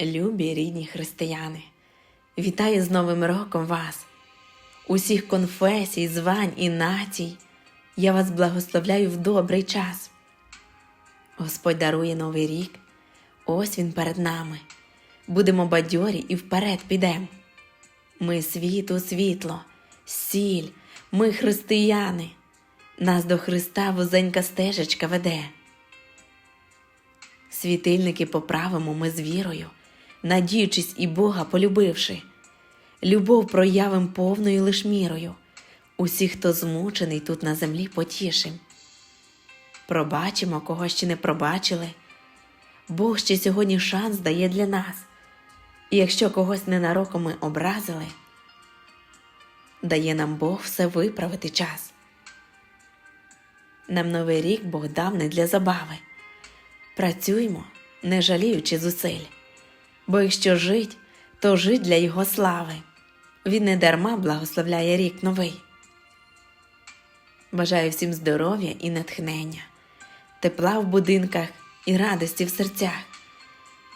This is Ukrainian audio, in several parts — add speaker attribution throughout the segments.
Speaker 1: Любі рідні християни, вітаю з Новим роком вас, усіх конфесій, звань і націй. Я вас благословляю в добрий час. Господь дарує новий рік, ось він перед нами. Будемо бадьорі і вперед підем. Ми світу світло, сіль, ми християни. Нас до Христа вузенька стежечка веде. Світильники поправимо ми з вірою, надіючись і Бога полюбивши. Любов проявим повною лиш мірою. Усіх, хто змучений тут на землі, потішим. Пробачимо, кого ще не пробачили. Бог ще сьогодні шанс дає для нас. І якщо когось ненароком ми образили, дає нам Бог все виправити час. Нам новий рік Бог дав не для забави. Працюймо, не жаліючи зусиль, бо якщо жить, то жить для Його слави. Він не дарма благословляє рік новий. Бажаю всім здоров'я і натхнення, тепла в будинках і радості в серцях,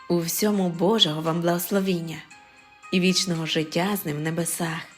Speaker 1: у всьому Божого вам благословіння і вічного життя з ним в небесах.